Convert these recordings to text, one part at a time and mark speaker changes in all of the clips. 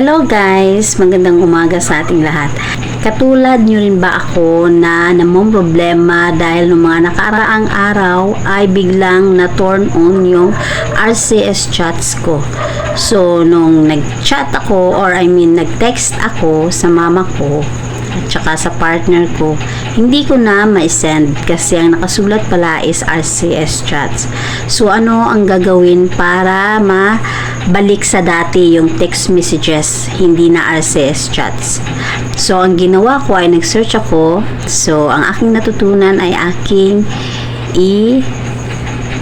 Speaker 1: Hello guys! Magandang umaga sa ating lahat. Katulad nyo rin ba ako na namong problema dahil nung mga nakaraang araw ay biglang na-turn on yung RCS chats ko. So, nung nag-chat ako or I mean nag-text ako sa mama ko at saka sa partner ko, hindi ko na ma-send kasi ang nakasulat pala is RCS chats. So, ano ang gagawin para mabalik sa dati yung text messages, hindi na RCS chats? So, ang ginawa ko ay nag-search ako. So, ang aking natutunan ay aking i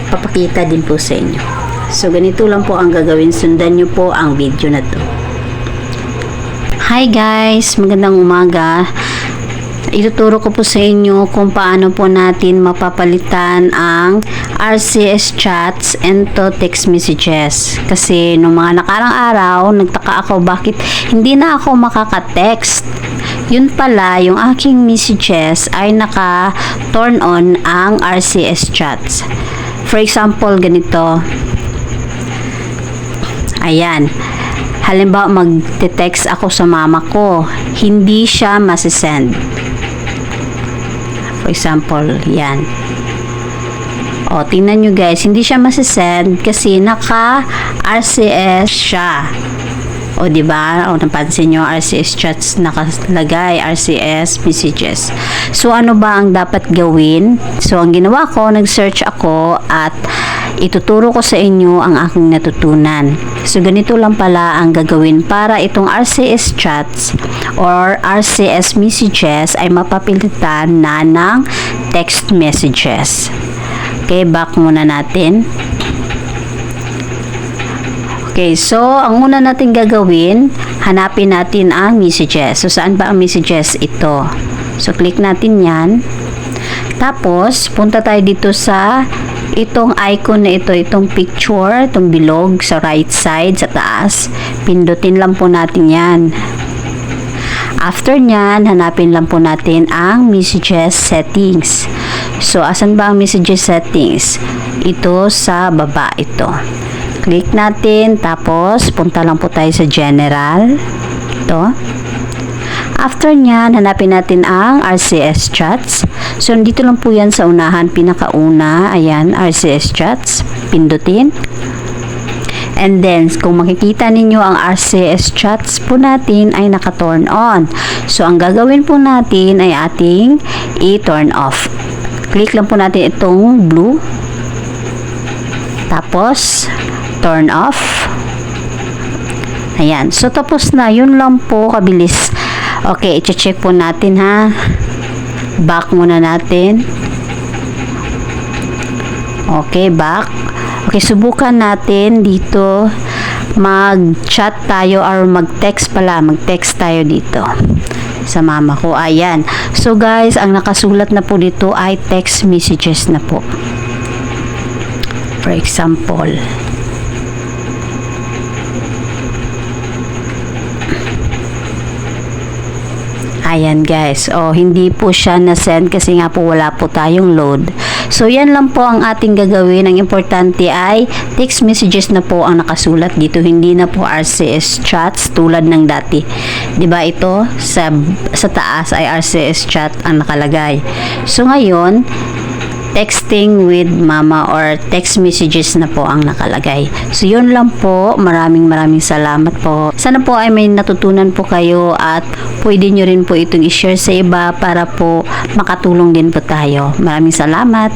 Speaker 1: papakita din po sa inyo. So, ganito lang po ang gagawin. Sundan nyo po ang video na to. Hi guys! Magandang umaga. Ituturo ko po sa inyo kung paano po natin mapapalitan ang RCS chats into text messages. Kasi nung mga nakarang araw, nagtaka ako bakit hindi na ako makaka-text. Yun pala, yung aking messages ay naka-turn on ang RCS chats. For example, ganito. Ayan. Halimbawa, mag-text ako sa mama ko. Hindi siya masisend. For example, yan. O, tingnan nyo guys, hindi siya masisend kasi naka-RCS siya. O, di ba? O, napansin nyo, RCS chats nakalagay, RCS messages. So, ano ba ang dapat gawin? So, ang ginawa ko, nag-search ako at ituturo ko sa inyo ang aking natutunan. So, ganito lang pala ang gagawin para itong RCS chats or RCS messages ay mapapilitan na ng text messages. Okay, back muna natin. Okay, so ang una natin gagawin, hanapin natin ang messages. So, saan ba ang messages? Ito. So, click natin yan. Tapos, punta tayo dito sa itong icon na ito, itong picture, itong bilog sa right side, sa taas. Pindutin lang po natin yan. After nyan, hanapin lang po natin ang messages settings. So, asan ba ang messages settings? Ito sa baba ito. Click natin, tapos punta lang po tayo sa general. Ito. After nyan, hanapin natin ang RCS chats. So, dito lang po yan sa unahan, pinakauna. Ayan, RCS chats. Pindutin. And then, kung makikita ninyo ang RCS chats po natin ay naka-turn on. So, ang gagawin po natin ay ating i-turn off. Click lang po natin itong blue. Tapos, turn off. Ayan. So, tapos na. Yun lang po kabilis. Okay, i-check po natin ha. Back muna natin. Okay, back. Okay, subukan natin dito mag-chat tayo or mag-text pala. Mag-text tayo dito sa mama ko. Ayan. So guys, ang nakasulat na po dito ay text messages na po. For example, Ayan guys. O, hindi po siya na-send kasi nga po wala po tayong load. So, yan lang po ang ating gagawin. Ang importante ay text messages na po ang nakasulat dito. Hindi na po RCS chats tulad ng dati. 'Di ba ito? Sa, sa taas ay RCS chat ang nakalagay. So, ngayon, texting with mama or text messages na po ang nakalagay. So, yun lang po. Maraming maraming salamat po. Sana po ay may natutunan po kayo at pwede nyo rin po itong i-share sa iba para po makatulong din po tayo. Maraming salamat.